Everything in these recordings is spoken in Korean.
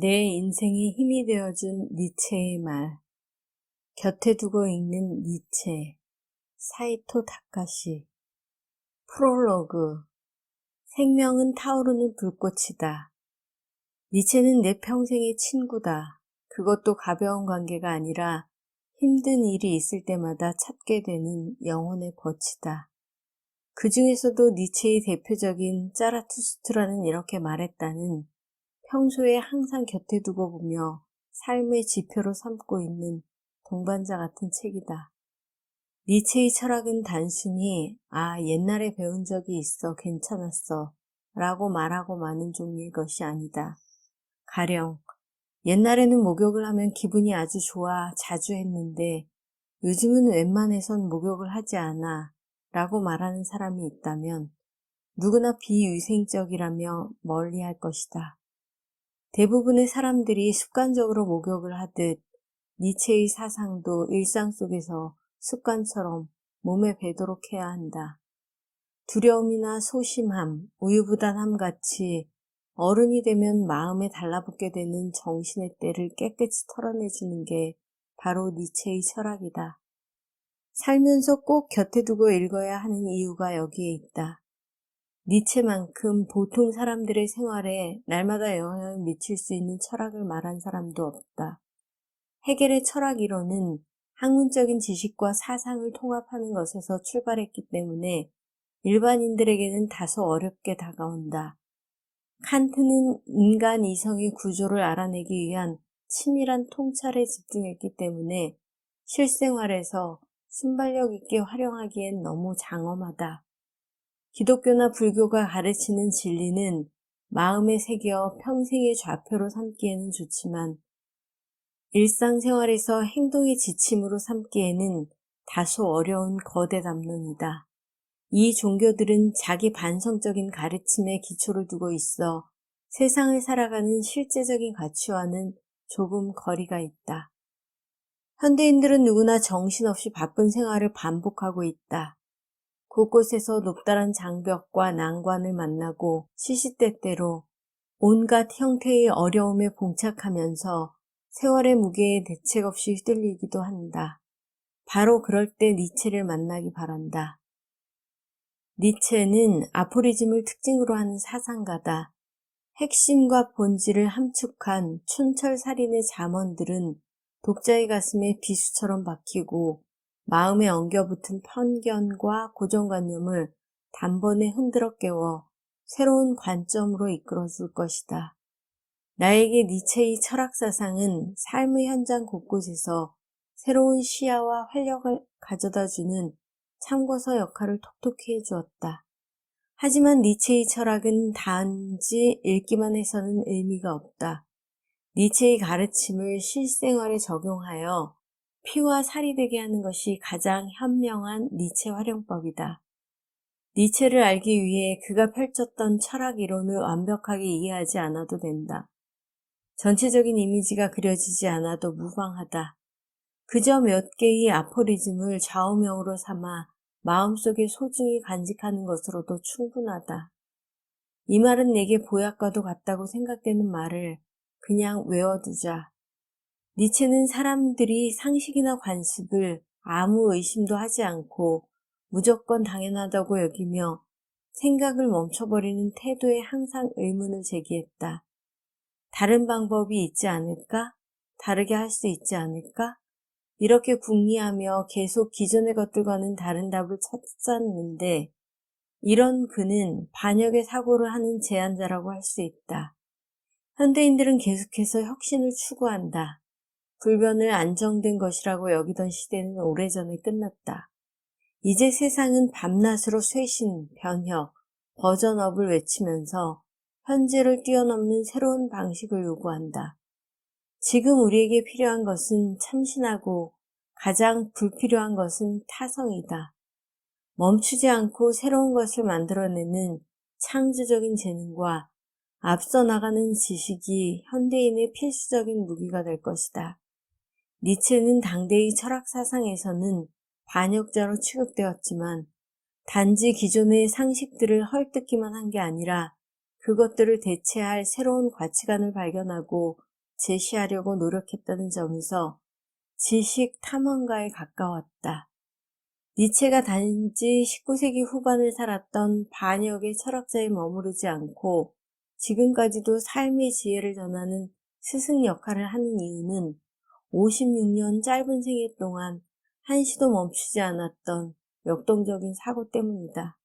내 인생에 힘이 되어준 니체의 말. 곁에 두고 읽는 니체. 사이토 타카시. 프롤로그. 생명은 타오르는 불꽃이다. 니체는 내 평생의 친구다. 그것도 가벼운 관계가 아니라 힘든 일이 있을 때마다 찾게 되는 영혼의 벗이다. 그 중에서도 니체의 대표적인 짜라투스트라는 이렇게 말했다는 평소에 항상 곁에 두고 보며 삶의 지표로 삼고 있는 동반자 같은 책이다. 니체의 철학은 단순히 아 옛날에 배운 적이 있어 괜찮았어 라고 말하고 마는 종류의 것이 아니다. 가령 옛날에는 목욕을 하면 기분이 아주 좋아 자주 했는데 요즘은 웬만해선 목욕을 하지 않아 라고 말하는 사람이 있다면 누구나 비위생적이라며 멀리 할 것이다. 대부분의 사람들이 습관적으로 목욕을 하듯 니체의 사상도 일상 속에서 습관처럼 몸에 배도록 해야 한다. 두려움이나 소심함, 우유부단함 같이 어른이 되면 마음에 달라붙게 되는 정신의 때를 깨끗이 털어내주는 게 바로 니체의 철학이다. 살면서 꼭 곁에 두고 읽어야 하는 이유가 여기에 있다. 니체만큼 보통 사람들의 생활에 날마다 영향을 미칠 수 있는 철학을 말한 사람도 없다. 해겔의 철학 이론은 학문적인 지식과 사상을 통합하는 것에서 출발했기 때문에 일반인들에게는 다소 어렵게 다가온다. 칸트는 인간 이성의 구조를 알아내기 위한 치밀한 통찰에 집중했기 때문에 실생활에서 순발력 있게 활용하기엔 너무 장엄하다. 기독교나 불교가 가르치는 진리는 마음에 새겨 평생의 좌표로 삼기에는 좋지만 일상생활에서 행동의 지침으로 삼기에는 다소 어려운 거대 담론이다. 이 종교들은 자기 반성적인 가르침에 기초를 두고 있어 세상을 살아가는 실제적인 가치와는 조금 거리가 있다. 현대인들은 누구나 정신없이 바쁜 생활을 반복하고 있다. 곳곳에서 높다란 장벽과 난관을 만나고 시시때때로 온갖 형태의 어려움에 봉착하면서 세월의 무게에 대책 없이 휘둘리기도 한다. 바로 그럴 때 니체를 만나기 바란다. 니체는 아포리즘을 특징으로 하는 사상가다. 핵심과 본질을 함축한 촌철살인의 잠언들은 독자의 가슴에 비수처럼 박히고 마음에 엉겨붙은 편견과 고정관념을 단번에 흔들어 깨워 새로운 관점으로 이끌어 줄 것이다. 나에게 니체의 철학사상은 삶의 현장 곳곳에서 새로운 시야와 활력을 가져다 주는 참고서 역할을 톡톡히 해주었다. 하지만 니체의 철학은 단지 읽기만 해서는 의미가 없다. 니체의 가르침을 실생활에 적용하여 피와 살이 되게 하는 것이 가장 현명한 니체 활용법이다. 니체를 알기 위해 그가 펼쳤던 철학 이론을 완벽하게 이해하지 않아도 된다. 전체적인 이미지가 그려지지 않아도 무방하다. 그저 몇 개의 아포리즘을 좌우명으로 삼아 마음속에 소중히 간직하는 것으로도 충분하다. 이 말은 내게 보약과도 같다고 생각되는 말을 그냥 외워두자. 니체는 사람들이 상식이나 관습을 아무 의심도 하지 않고 무조건 당연하다고 여기며 생각을 멈춰버리는 태도에 항상 의문을 제기했다. 다른 방법이 있지 않을까? 다르게 할 수 있지 않을까? 이렇게 궁리하며 계속 기존의 것들과는 다른 답을 찾았는데 이런 그는 반역의 사고를 하는 제안자라고 할 수 있다. 현대인들은 계속해서 혁신을 추구한다. 불변을 안정된 것이라고 여기던 시대는 오래전에 끝났다. 이제 세상은 밤낮으로 쇄신, 변혁, 버전업을 외치면서 현재를 뛰어넘는 새로운 방식을 요구한다. 지금 우리에게 필요한 것은 참신하고 가장 불필요한 것은 타성이다. 멈추지 않고 새로운 것을 만들어내는 창조적인 재능과 앞서 나가는 지식이 현대인의 필수적인 무기가 될 것이다. 니체는 당대의 철학 사상에서는 반역자로 취급되었지만 단지 기존의 상식들을 헐뜯기만 한 게 아니라 그것들을 대체할 새로운 가치관을 발견하고 제시하려고 노력했다는 점에서 지식 탐험가에 가까웠다. 니체가 단지 19세기 후반을 살았던 반역의 철학자에 머무르지 않고 지금까지도 삶의 지혜를 전하는 스승 역할을 하는 이유는 56년 짧은 생애 동안 한시도 멈추지 않았던 역동적인 사고 때문이다.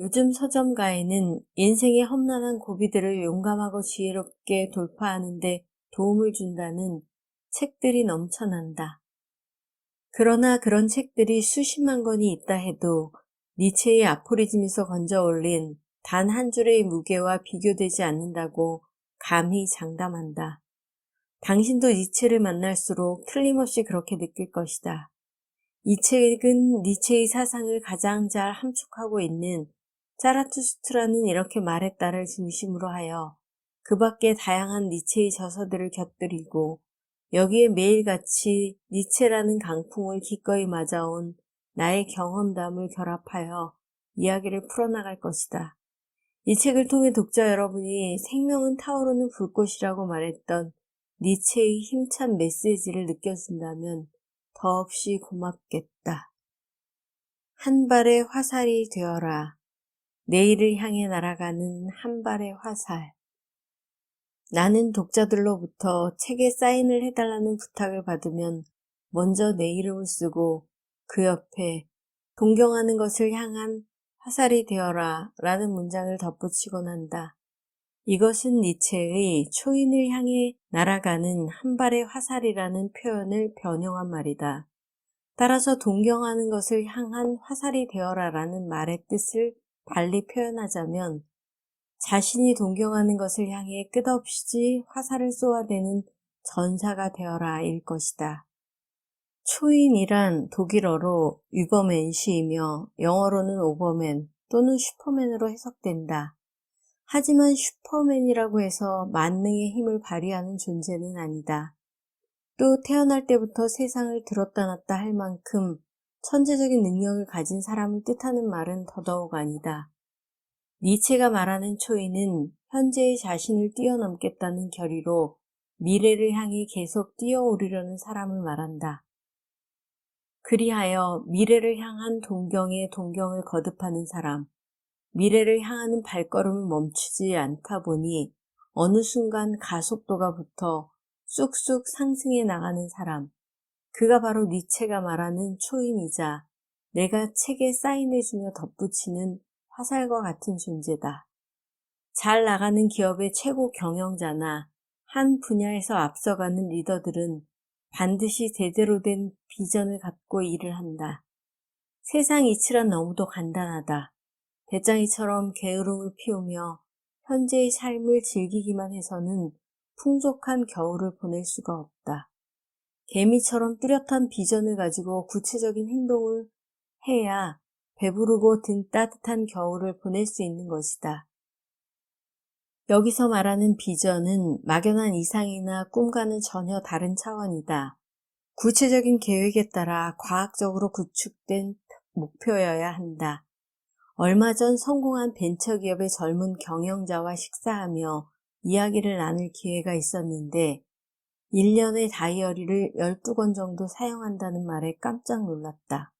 요즘 서점가에는 인생의 험난한 고비들을 용감하고 지혜롭게 돌파하는데 도움을 준다는 책들이 넘쳐난다. 그러나 그런 책들이 수십만 권이 있다 해도 니체의 아포리즘에서 건져 올린 단 한 줄의 무게와 비교되지 않는다고 감히 장담한다. 당신도 니체를 만날수록 틀림없이 그렇게 느낄 것이다. 이 책은 니체의 사상을 가장 잘 함축하고 있는 짜라투스트라는 이렇게 말했다를 중심으로 하여 그 밖에 다양한 니체의 저서들을 곁들이고 여기에 매일같이 니체라는 강풍을 기꺼이 맞아온 나의 경험담을 결합하여 이야기를 풀어나갈 것이다. 이 책을 통해 독자 여러분이 생명은 타오르는 불꽃이라고 말했던 니체의 힘찬 메시지를 느껴준다면 더없이 고맙겠다. 한 발의 화살이 되어라. 내일을 향해 날아가는 한 발의 화살. 나는 독자들로부터 책에 사인을 해달라는 부탁을 받으면 먼저 내 이름을 쓰고 그 옆에 동경하는 것을 향한 화살이 되어라 라는 문장을 덧붙이곤 한다. 이것은 니체의 초인을 향해 날아가는 한 발의 화살이라는 표현을 변형한 말이다. 따라서 동경하는 것을 향한 화살이 되어라 라는 말의 뜻을 달리 표현하자면 자신이 동경하는 것을 향해 끝없이 화살을 쏘아대는 전사가 되어라 일 것이다. 초인이란 독일어로 유버맨시이며 영어로는 오버맨 또는 슈퍼맨으로 해석된다. 하지만 슈퍼맨이라고 해서 만능의 힘을 발휘하는 존재는 아니다. 또 태어날 때부터 세상을 들었다 놨다 할 만큼 천재적인 능력을 가진 사람을 뜻하는 말은 더더욱 아니다. 니체가 말하는 초인은 현재의 자신을 뛰어넘겠다는 결의로 미래를 향해 계속 뛰어오르려는 사람을 말한다. 그리하여 미래를 향한 동경에 동경을 거듭하는 사람, 미래를 향하는 발걸음을 멈추지 않다 보니 어느 순간 가속도가 붙어 쑥쑥 상승해 나가는 사람. 그가 바로 니체가 말하는 초인이자 내가 책에 사인해주며 덧붙이는 화살과 같은 존재다. 잘 나가는 기업의 최고 경영자나 한 분야에서 앞서가는 리더들은 반드시 제대로 된 비전을 갖고 일을 한다. 세상 이치란 너무도 간단하다. 배짱이처럼 게으름을 피우며 현재의 삶을 즐기기만 해서는 풍족한 겨울을 보낼 수가 없다. 개미처럼 뚜렷한 비전을 가지고 구체적인 행동을 해야 배부르고 등 따뜻한 겨울을 보낼 수 있는 것이다. 여기서 말하는 비전은 막연한 이상이나 꿈과는 전혀 다른 차원이다. 구체적인 계획에 따라 과학적으로 구축된 목표여야 한다. 얼마 전 성공한 벤처기업의 젊은 경영자와 식사하며 이야기를 나눌 기회가 있었는데 1년의 다이어리를 12권 정도 사용한다는 말에 깜짝 놀랐다.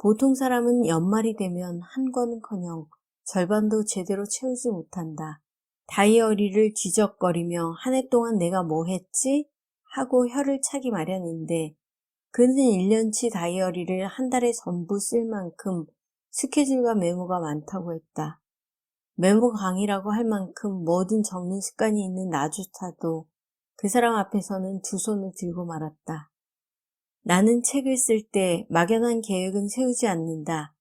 보통 사람은 연말이 되면 한 권은커녕 절반도 제대로 채우지 못한다. 다이어리를 뒤적거리며 한 해 동안 내가 뭐 했지? 하고 혀를 차기 마련인데 그는 1년치 다이어리를 한 달에 전부 쓸 만큼 스케줄과 메모가 많다고 했다. 메모 강의라고 할 만큼 뭐든 적는 습관이 있는 나조차도 그 사람 앞에서는 두 손을 들고 말았다. 나는 책을 쓸 때 막연한 계획은 세우지 않는다.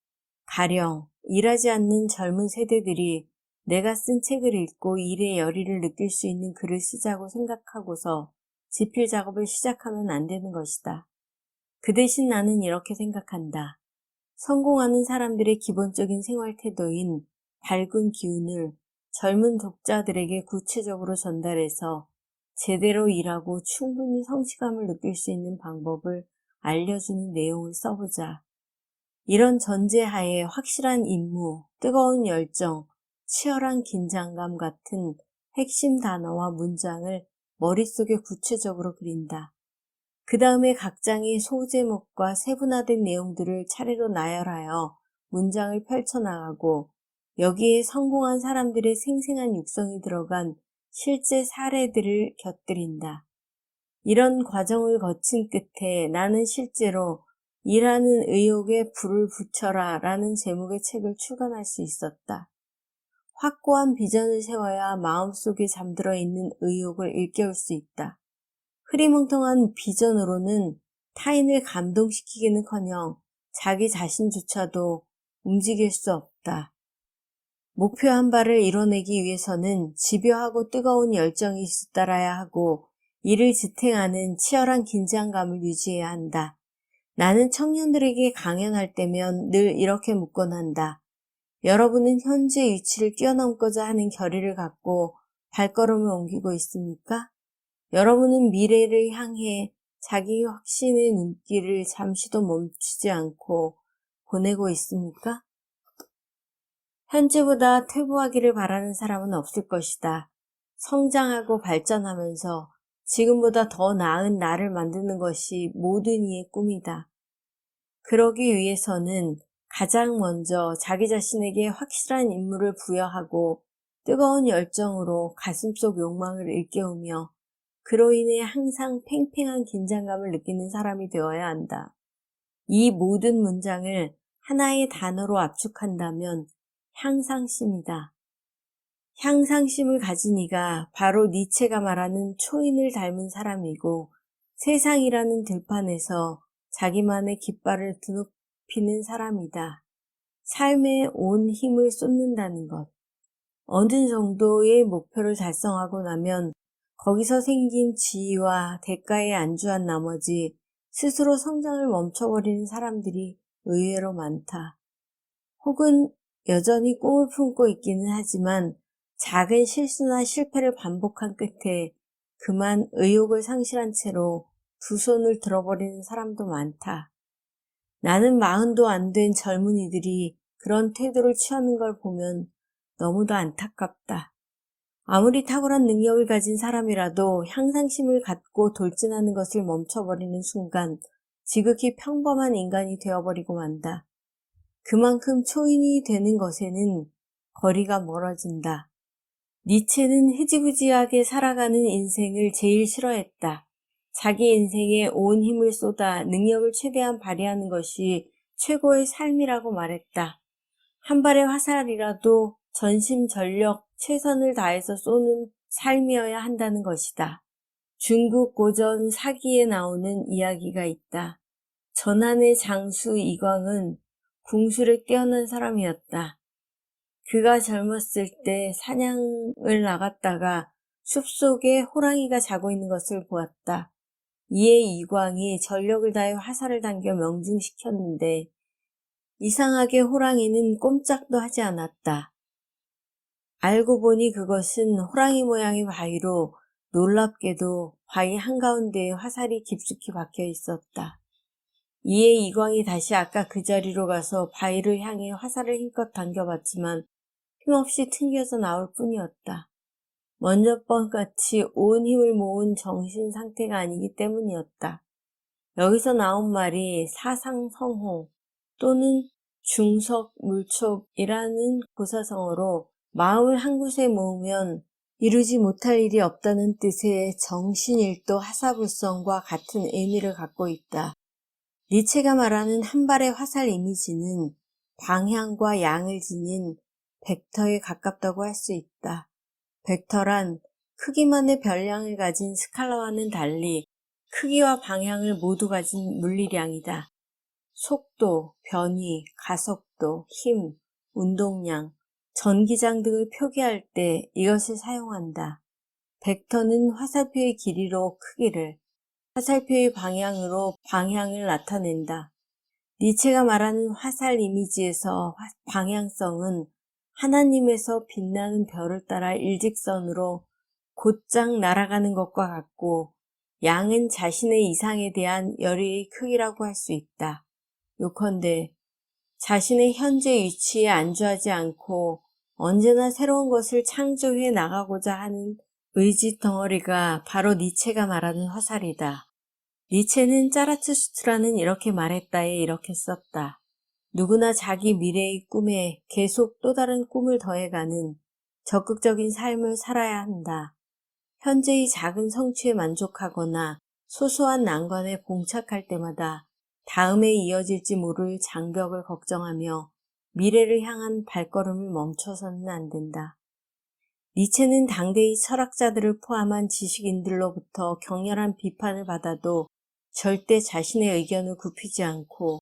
가령 일하지 않는 젊은 세대들이 내가 쓴 책을 읽고 일의 열의를 느낄 수 있는 글을 쓰자고 생각하고서 지필 작업을 시작하면 안 되는 것이다. 그 대신 나는 이렇게 생각한다. 성공하는 사람들의 기본적인 생활 태도인 밝은 기운을 젊은 독자들에게 구체적으로 전달해서 제대로 일하고 충분히 성취감을 느낄 수 있는 방법을 알려주는 내용을 써보자. 이런 전제하에 확실한 임무, 뜨거운 열정, 치열한 긴장감 같은 핵심 단어와 문장을 머릿속에 구체적으로 그린다. 그 다음에 각 장의 소제목과 세분화된 내용들을 차례로 나열하여 문장을 펼쳐나가고 여기에 성공한 사람들의 생생한 육성이 들어간 실제 사례들을 곁들인다. 이런 과정을 거친 끝에 나는 실제로 일하는 의욕에 불을 붙여라 라는 제목의 책을 출간할 수 있었다. 확고한 비전을 세워야 마음속에 잠들어 있는 의욕을 일깨울 수 있다. 흐리멍텅한 비전으로는 타인을 감동시키기는커녕 자기 자신조차도 움직일 수 없다. 목표 한 바를 이뤄내기 위해서는 집요하고 뜨거운 열정이 잇따라야 하고 이를 지탱하는 치열한 긴장감을 유지해야 한다. 나는 청년들에게 강연할 때면 늘 이렇게 묻곤 한다. 여러분은 현재 위치를 뛰어넘고자 하는 결의를 갖고 발걸음을 옮기고 있습니까? 여러분은 미래를 향해 자기 확신의 눈길을 잠시도 멈추지 않고 보내고 있습니까? 현재보다 퇴보하기를 바라는 사람은 없을 것이다. 성장하고 발전하면서 지금보다 더 나은 나를 만드는 것이 모든 이의 꿈이다. 그러기 위해서는 가장 먼저 자기 자신에게 확실한 임무를 부여하고 뜨거운 열정으로 가슴속 욕망을 일깨우며 그로 인해 항상 팽팽한 긴장감을 느끼는 사람이 되어야 한다. 이 모든 문장을 하나의 단어로 압축한다면 향상심이다. 향상심을 가진 이가 바로 니체가 말하는 초인을 닮은 사람이고 세상이라는 들판에서 자기만의 깃발을 드높이는 사람이다. 삶에 온 힘을 쏟는다는 것. 어느 정도의 목표를 달성하고 나면 거기서 생긴 지위와 대가에 안주한 나머지 스스로 성장을 멈춰버리는 사람들이 의외로 많다. 혹은 여전히 꿈을 품고 있기는 하지만 작은 실수나 실패를 반복한 끝에 그만 의욕을 상실한 채로 두 손을 들어버리는 사람도 많다. 나는 마흔도 안 된 젊은이들이 그런 태도를 취하는 걸 보면 너무도 안타깝다. 아무리 탁월한 능력을 가진 사람이라도 향상심을 갖고 돌진하는 것을 멈춰버리는 순간 지극히 평범한 인간이 되어버리고 만다. 그만큼 초인이 되는 것에는 거리가 멀어진다. 니체는 흐지부지하게 살아가는 인생을 제일 싫어했다. 자기 인생에 온 힘을 쏟아 능력을 최대한 발휘하는 것이 최고의 삶이라고 말했다. 한 발의 화살이라도 전심 전력 최선을 다해서 쏘는 삶이어야 한다는 것이다. 중국 고전 사기에 나오는 이야기가 있다. 전한의 장수 이광은 궁술에 뛰어난 사람이었다. 그가 젊었을 때 사냥을 나갔다가 숲속에 호랑이가 자고 있는 것을 보았다. 이에 이광이 전력을 다해 화살을 당겨 명중시켰는데 이상하게 호랑이는 꼼짝도 하지 않았다. 알고 보니 그것은 호랑이 모양의 바위로 놀랍게도 바위 한가운데에 화살이 깊숙이 박혀 있었다. 이에 이광이 다시 아까 그 자리로 가서 바위를 향해 화살을 힘껏 당겨봤지만 힘없이 튕겨져 나올 뿐이었다. 먼저 번같이 온 힘을 모은 정신 상태가 아니기 때문이었다. 여기서 나온 말이 사상성호 또는 중석물촉이라는 고사성어로 마음을 한 곳에 모으면 이루지 못할 일이 없다는 뜻의 정신일도 하사불성과 같은 의미를 갖고 있다. 니체가 말하는 한 발의 화살 이미지는 방향과 양을 지닌 벡터에 가깝다고 할 수 있다. 벡터란 크기만의 별량을 가진 스칼라와는 달리 크기와 방향을 모두 가진 물리량이다. 속도, 변위, 가속도, 힘, 운동량, 전기장 등을 표기할 때 이것을 사용한다. 벡터는 화살표의 길이로 크기를, 화살표의 방향으로 방향을 나타낸다. 니체가 말하는 화살 이미지에서 방향성은 하나님에서 빛나는 별을 따라 일직선으로 곧장 날아가는 것과 같고 양은 자신의 이상에 대한 열의의 크기라고 할 수 있다. 요컨대 자신의 현재 위치에 안주하지 않고 언제나 새로운 것을 창조해 나가고자 하는 의지 덩어리가 바로 니체가 말하는 화살이다. 니체는 짜라투스트라는 이렇게 말했다에 이렇게 썼다. 누구나 자기 미래의 꿈에 계속 또 다른 꿈을 더해가는 적극적인 삶을 살아야 한다. 현재의 작은 성취에 만족하거나 소소한 난관에 봉착할 때마다 다음에 이어질지 모를 장벽을 걱정하며 미래를 향한 발걸음을 멈춰서는 안 된다. 니체는 당대의 철학자들을 포함한 지식인들로부터 격렬한 비판을 받아도 절대 자신의 의견을 굽히지 않고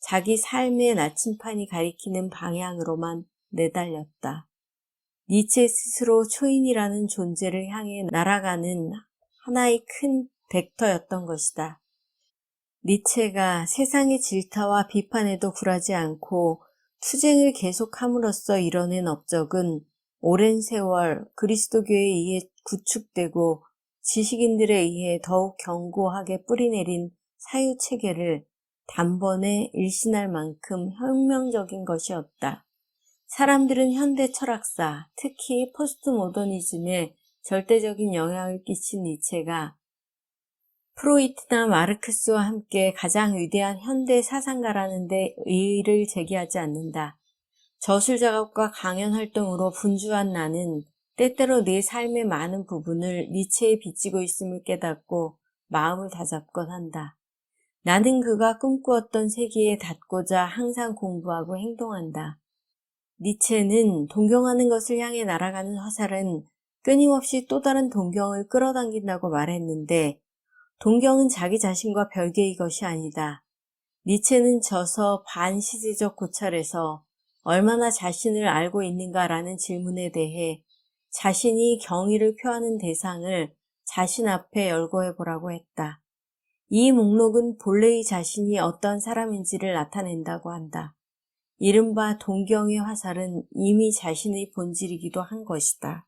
자기 삶의 나침판이 가리키는 방향으로만 내달렸다. 니체 스스로 초인이라는 존재를 향해 날아가는 하나의 큰 벡터였던 것이다. 니체가 세상의 질타와 비판에도 굴하지 않고 투쟁을 계속함으로써 이뤄낸 업적은 오랜 세월 그리스도교에 의해 구축되고 지식인들에 의해 더욱 견고하게 뿌리내린 사유 체계를 단번에 일신할 만큼 혁명적인 것이었다. 사람들은 현대 철학사, 특히 포스트 모더니즘에 절대적인 영향을 끼친 니체가 프로이트나 마르크스와 함께 가장 위대한 현대 사상가라는데 의의를 제기하지 않는다. 저술 작업과 강연 활동으로 분주한 나는 때때로 내 삶의 많은 부분을 니체에 비치고 있음을 깨닫고 마음을 다잡곤 한다. 나는 그가 꿈꾸었던 세계에 닿고자 항상 공부하고 행동한다. 니체는 동경하는 것을 향해 날아가는 화살은 끊임없이 또 다른 동경을 끌어당긴다고 말했는데 동경은 자기 자신과 별개의 것이 아니다. 니체는 저서 반시제적 고찰에서 얼마나 자신을 알고 있는가라는 질문에 대해 자신이 경의를 표하는 대상을 자신 앞에 열거해 보라고 했다. 이 목록은 본래의 자신이 어떤 사람인지를 나타낸다고 한다. 이른바 동경의 화살은 이미 자신의 본질이기도 한 것이다.